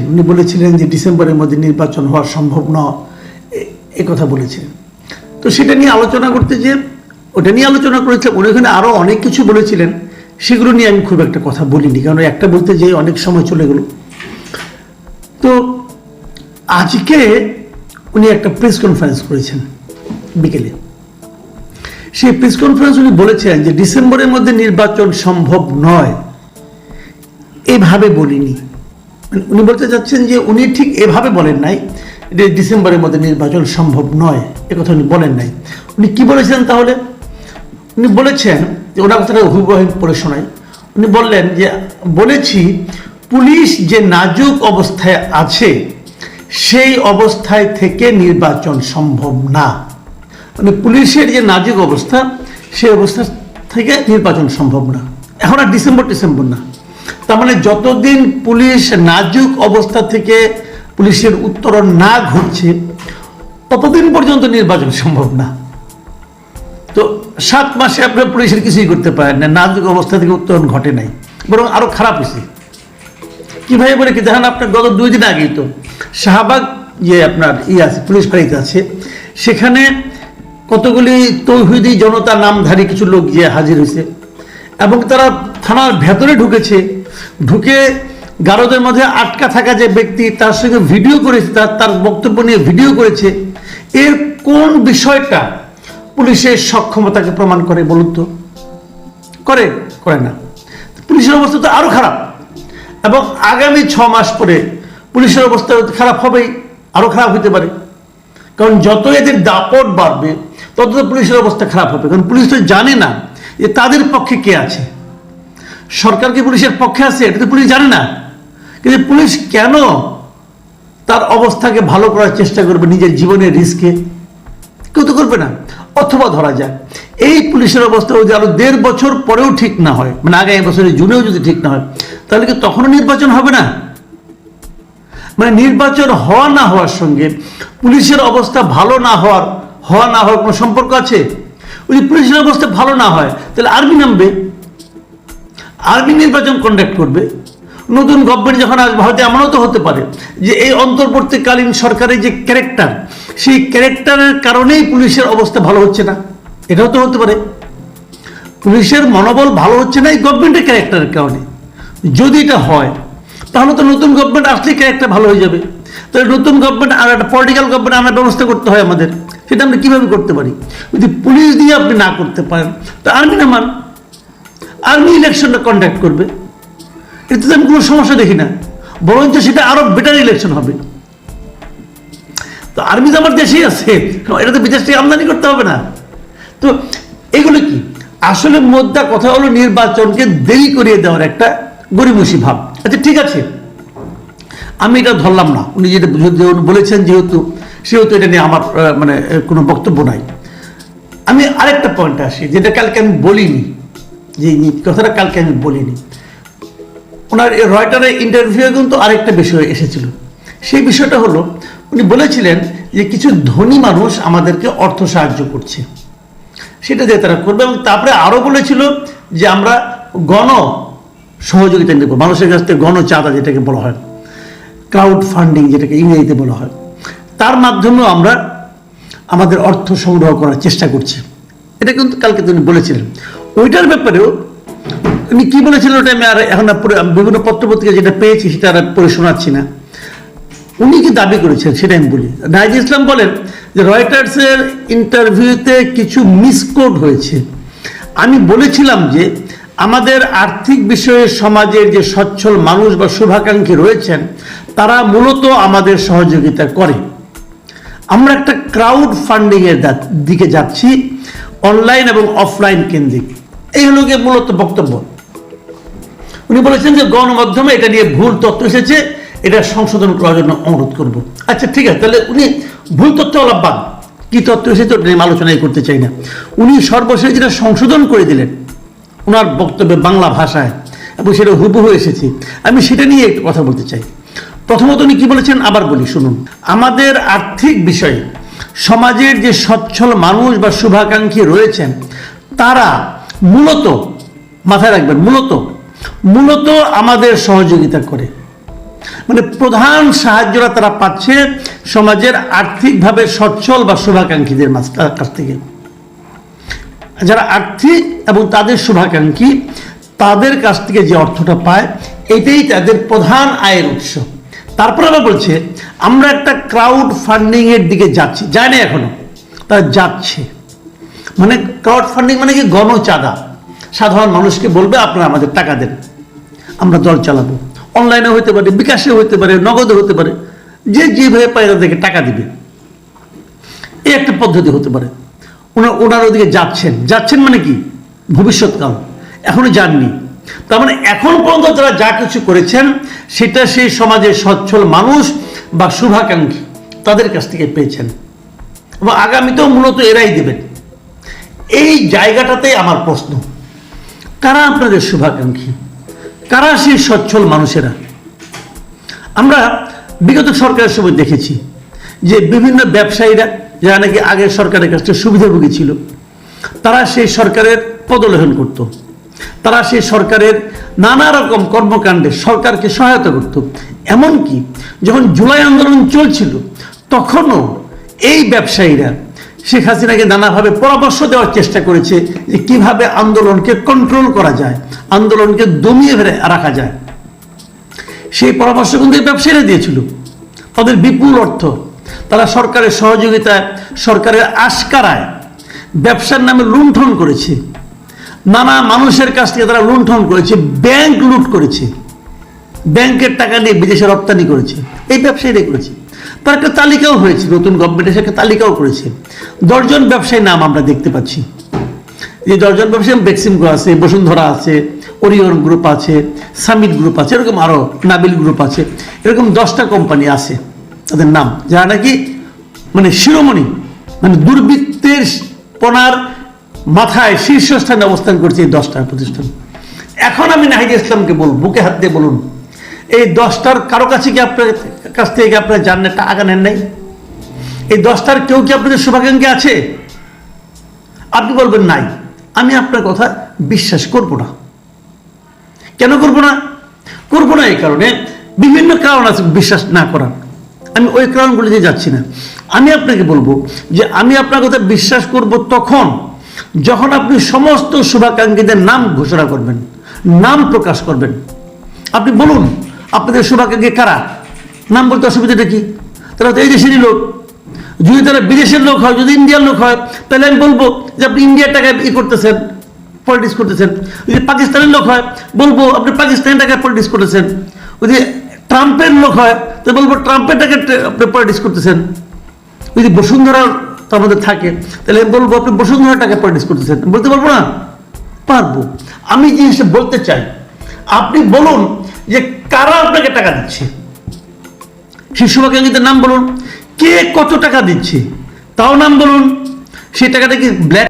বলেছিলেন উনি বলেছিলেন যে ডিসেম্বরের মধ্যে নির্বাচন হওয়া সম্ভব নয়। এ কথা বলেছিলেন তো সেটা নিয়ে আলোচনা করতে যে, ওটা নিয়ে আলোচনা করেছিলাম। উনি ওখানে আরও অনেক কিছু বলেছিলেন। সেগুলো নিয়ে আমি খুব একটা কথা বলিনি। কারণ একটা বলতে যে অনেক সময় চলে গেল। তো আজকে উনি একটা প্রেস কনফারেন্স করেছেন বিকেলে। সেই প্রেস কনফারেন্স উনি বলেছেন যে, ডিসেম্বরের মধ্যে নির্বাচন সম্ভব নয়। এভাবে বলিনি। উনি বলতে চাচ্ছেন যে উনি ঠিক এভাবে বলেন নাই যে ডিসেম্বরের মধ্যে নির্বাচন সম্ভব নয়। এ কথা উনি বলেন নাই। উনি কি বলেছেন তাহলে? উনি বলেছেন যে ওনার কথাটা হুবহু পড়ে শোনাই। উনি বললেন যে, বলেছি, পুলিশ যে নাজুক অবস্থায় আছে, সেই অবস্থায় থেকে নির্বাচন সম্ভব না। মানে পুলিশের যে নাজুক অবস্থা, সেই অবস্থা থেকে নির্বাচন সম্ভব না। এখন আর ডিসেম্বর ডিসেম্বর না। তার মানে যতদিন পুলিশ নাজুক অবস্থা থেকে পুলিশের উত্তরণ না ঘটছে, ততদিন পর্যন্ত নির্বাচন সম্ভব না। তো সাত মাসে আপনার পুলিশের কিছুই করতে পারেন না, নাজুক অবস্থা থেকে উত্তরণ ঘটে নাই, বরং আরও খারাপ হয়েছে। কীভাবে বলে কি, দেখেন আপনার গত দুই দিন আগেই তো শাহবাগ যে আপনার ই আছে, পুলিশ ফাঁড়িতে আছে, সেখানে কতগুলি তৌহিদি জনতা নামধারী কিছু লোক যে হাজির হয়েছে, এবং তারা থানার ভেতরে ঢুকেছে ঢুকে গারদের মধ্যে আটকা থাকা যে ব্যক্তি, তার সঙ্গে ভিডিও করেছে, তার তার বক্তব্য নিয়ে ভিডিও করেছে, এর কোন বিষয়টা পুলিশের সক্ষমতাকে প্রমাণ করে বলুন তো? করে? করে না। পুলিশের অবস্থা তো আরও খারাপ। এবং আগামী ছ মাস পরে পুলিশের অবস্থা খারাপ হবেই, আরও খারাপ হতে পারে। কারণ যত এদের দাপট বাড়বে, তত তো পুলিশের অবস্থা খারাপ হবে। কারণ পুলিশ তো জানে না যে তাদের পক্ষে কে আছে। সরকার কি পুলিশের পক্ষে আছে, এটা তো পুলিশ জানে না। কিন্তু পুলিশ কেন তার অবস্থাকে ভালো করার চেষ্টা করবে, নিজের জীবনের রিস্কে? কেউ তো করবে না। অথবা ধরা যায় এই পুলিশের অবস্থা যদি আরও দেড় বছর পরেও ঠিক না হয় মানে আগামী বছরের জুনেও যদি ঠিক না হয়, তাহলে কি তখনও নির্বাচন হবে না? মানে নির্বাচন হওয়া না হওয়ার সঙ্গে পুলিশের অবস্থা ভালো না হওয়ার, হওয়া না হওয়ার কোনো সম্পর্ক আছে? যদি পুলিশের অবস্থা ভালো না হয়, তাহলে আর্মি নামবে। আর্মি নির্বাচন কন্ডাক্ট করবে। নতুন গভর্নমেন্ট যখন আসবে হয়তো এমনও তো হতে পারে, যে এই অন্তর্বর্তীকালীন সরকারের যে ক্যারেক্টার সেই ক্যারেক্টারের কারণেই পুলিশের অবস্থা ভালো হচ্ছে না। এটাও তো হতে পারে। পুলিশের মনোবল ভালো হচ্ছে না এই গভর্নমেন্টের ক্যারেক্টারের কারণে। যদি এটা হয়, তাহলে তো নতুন গভর্নমেন্ট আসলেই ক্যারেক্টার ভালো হয়ে যাবে। তাহলে নতুন গভর্নমেন্ট আর একটা পলিটিক্যাল গভর্নমেন্ট আনার ব্যবস্থা করতে হয় আমাদের। সেটা আমরা কীভাবে করতে পারি? যদি পুলিশ দিয়ে আপনি না করতে পারেন, তো আর্মি নামান আর্মি ইলেকশনটা কন্ডাক্ট করবে। এতে আমি কোনো সমস্যা দেখি না। বরঞ্চ সেটা আরও বেটার ইলেকশন হবে। তো আর্মি তো আমার দেশেই আছে। এটা তো বিদেশ থেকে আমদানি করতে হবে না। তো এগুলো কি? আসলে মোদ্দা কথা হলো নির্বাচনকে দেরি করিয়ে দেওয়ার একটা গরিমসি ভাব। আচ্ছা ঠিক আছে। আমি এটা ধরলাম না। উনি যেটা বলেছেন যেহেতু, সেহেতু এটা নিয়ে আমার মানে কোনো বক্তব্য নাই। আমি আরেকটা পয়েন্টে আসি, যেটা কালকে আমি বলিনি। যে কথাটা কালকে আমি বলিনি। ওনার রয়টারের ইন্টারভিউ কিন্তু আরেকটা বিষয় এসেছিল। সেই বিষয়টা হলো, উনি বলেছিলেন যে কিছু ধনী মানুষ আমাদেরকে অর্থ সাহায্য করছে। সেটা দিয়ে তারা করবে এবং তারপরে আরও বলেছিল যে আমরা গণ সহযোগিতা নেব মানুষের কাছ থেকে গণ চাঁদা যেটাকে বলা হয় ক্রাউড ফান্ডিং যেটাকে ইংরেজিতে বলা হয়। তার মাধ্যমেও আমরা আমাদের অর্থ সংগ্রহ করার চেষ্টা করছি। এটা কিন্তু কালকে তিনি বলেছিলেন। ওইটার ব্যাপারেও উনি কি বলেছিলেন ওটা আমি আর এখন বিভিন্ন পত্রপত্রিকা যেটা পেয়েছি সেটা আর পড়ে শোনাচ্ছি না। উনি কি দাবি করেছেন সেটা আমি বলি। নাইজ ইসলাম বলেন যে রয়টার্সের ইন্টারভিউতে কিছু মিসকোড হয়েছে। আমি বলেছিলাম যে আমাদের আর্থিক বিষয়ে সমাজের যে সচ্ছল মানুষ বা শুভাকাঙ্ক্ষী রয়েছেন, তারা মূলত আমাদের সহযোগিতা করে। আমরা একটা ক্রাউড ফান্ডিংয়ের দিকে যাচ্ছি অনলাইন এবং অফলাইন কেন্দ্রিক। এই হলো গিয়ে মূলত বক্তব্য। উনি বলেছেন যে গণমাধ্যমে এটা নিয়ে ভুল তথ্য এসেছে, এটা সংশোধন করার জন্য অনুরোধ করব। আচ্ছা ঠিক আছে, তাহলে উনি ভুল তথ্য অলাভবান কি তথ্য এসেছে ওটা নিয়ে আলোচনাই করতে চাই না। উনি সর্বশেষ যেটা সংশোধন করে দিলেন, ওনার বক্তব্যে বাংলা ভাষায়, এবং সেটা হুবহু এসেছে। আমি সেটা নিয়ে একটু কথা বলতে চাই। প্রথমত উনি কি বলেছেন, আবার বলি, শুনুন। আমাদের আর্থিক বিষয়ে সমাজের যে সচ্ছল মানুষ বা শুভাকাঙ্ক্ষী রয়েছেন, তারা মূলত, মাথায় রাখবেন, মূলত মূলত আমাদের সহযোগিতা করে। মানে প্রধান সাহায্যটা তারা পাচ্ছে সমাজের আর্থিকভাবে সচ্ছল বা শুভাকাঙ্ক্ষীদের কাছ থেকে। যারা আর্থিক এবং তাদের শুভাকাঙ্ক্ষী, তাদের কাছ থেকে যে অর্থটা পায়, এটাই তাদের প্রধান আয়ের উৎস। তারপর আবার বলছে, আমরা একটা ক্রাউড ফান্ডিং এর দিকে যাচ্ছি, যায় না এখনও, তারা যাচ্ছে। মানে ক্রাউড ফান্ডিং মানে কি গণচাঁদা? সাধারণ মানুষকে বলবে, আপনারা আমাদের টাকা দেন, আমরা দল চালাবো। অনলাইনে হতে পারে বিকাশে হতে পারে নগদে হতে পারে, যে যেভাবে পায় তাদেরকে টাকা দিবে। এই একটা পদ্ধতি হতে পারে। ওনার ওনার ওদিকে যাচ্ছেন। যাচ্ছেন মানে কি? ভবিষ্যৎকাল। এখনও যাননি। তার মানে এখন পর্যন্ত তারা যা কিছু করেছেন, সেটা সেই সমাজের সচ্ছল মানুষ বা শুভাকাঙ্ক্ষী তাদের কাছ থেকে পেয়েছেন। এবং আগামীতেও মূলত এরাই দেবেন। এই জায়গাটাতেই আমার প্রশ্ন। কারা আপনাদের শুভাকাঙ্ক্ষী? কারা সেই সচ্ছল মানুষেরা? আমরা বিগত সরকারের সময় দেখেছি যে বিভিন্ন ব্যবসায়ীরা, যারা নাকি আগের সরকারের কাছ সুবিধাভোগী ছিল, তারা সেই সরকারের পদলেহন করত। তারা সেই সরকারের নানা রকম কর্মকাণ্ডে সরকারকে সহায়তা করত। এমনকি যখন জুলাই আন্দোলন চলছিল, তখনও এই ব্যবসায়ীরা শেখ হাসিনাকে নানাভাবে পরামর্শ দেওয়ার চেষ্টা করেছে যে কীভাবে আন্দোলনকে কন্ট্রোল করা যায়, আন্দোলনকে দমিয়ে রাখা যায়। সেই পরামর্শ কিন্তু ব্যবসায়ীরা দিয়েছিল। তাদের বিপুল অর্থ। তারা সরকারের সহযোগিতায়, সরকারের আশকারায় ব্যবসার নামে লুণ্ঠন করেছে। নানা মানুষের কাছ থেকে তারা লুণ্ঠন করেছে, ব্যাংক লুট করেছে। ব্যাংকের টাকা নিয়ে বিদেশে রপ্তানি করেছে। এই ব্যবসায়ীরাই করেছে। তার একটা তালিকাও হয়েছে, নতুন গভর্নমেন্ট এসে একটা তালিকাও করেছে। দশজন ব্যবসায়ীর নাম আমরা দেখতে পাচ্ছি। যে দশজন ব্যবসায়ী বেক্সিমকো আছে, বসুন্ধরা আছে, ওরিয়ন গ্রুপ আছে, সামিট গ্রুপ আছে, এরকম আরও নাবিল গ্রুপ আছে। এরকম দশটা কোম্পানি আছে, তাদের নাম। যারা নাকি মানে শিরোমণি মানে দুর্বৃত্তের পনার মাথায় শীর্ষস্থানে অবস্থান করছে এই দশটা প্রতিষ্ঠান। এখন আমি নাহিদ ইসলামকে বলব, বুকে হাত দিয়ে বলুন, এই দশটার কারও কাছে কি আপনার কাছ থেকে আপনার জানেন টাকা নেন নাই? এই দশটার কেউ কি আপনাদের শুভাকাঙ্ক্ষী আছে? আপনি বলবেন নাই। আমি আপনার কথা বিশ্বাস করব না। কেন করব না? করব না এই কারণে বিভিন্ন কারণ আছে বিশ্বাস না করার। আমি ওই কারণগুলিতে যাচ্ছি না। আমি আপনাকে বলব যে আমি আপনার কথা বিশ্বাস করব তখন, যখন আপনি সমস্ত শুভাকাঙ্ক্ষীদের নাম ঘোষণা করবেন, নাম প্রকাশ করবেন। আপনি বলুন, আপনাদের শুভাকাঙ্ক্ষী কারা? নাম বলতে অসুবিধাটা কি? তারা তো এই দেশেরই লোক। যদি তারা বিদেশের লোক হয়, যদি ইন্ডিয়ার লোক হয়, তাহলে আমি বলব যে আপনি ইন্ডিয়ার টাকায় ই করতেছেন পলিটিক্স করতেছেন। যদি পাকিস্তানের লোক হয়, বলব আপনি পাকিস্তানের টাকায় পলিটিক্স করতেছেন। যদি ট্রাম্পের লোক হয় তো বলব ট্রাম্পের টাকায় আপনি পলিটিক্স করতেছেন। যদি বসুন্ধরা তার মধ্যে থাকে, তাহলে আমি বলব আপনি বসুন্ধরা টাকায় পলিটিক্স করতেছেন। বলতে পারব না? পারব। আমি জিনিসটা বলতে চাই। আপনি বলুন যে কারা আপনাকে টাকা দিচ্ছে? সেই শুভাকাঙ্ক্ষীদের নাম বলুন। কে কত টাকা দিচ্ছে? তাও নাম বলুন। সেই টাকাটা কি ব্ল্যাক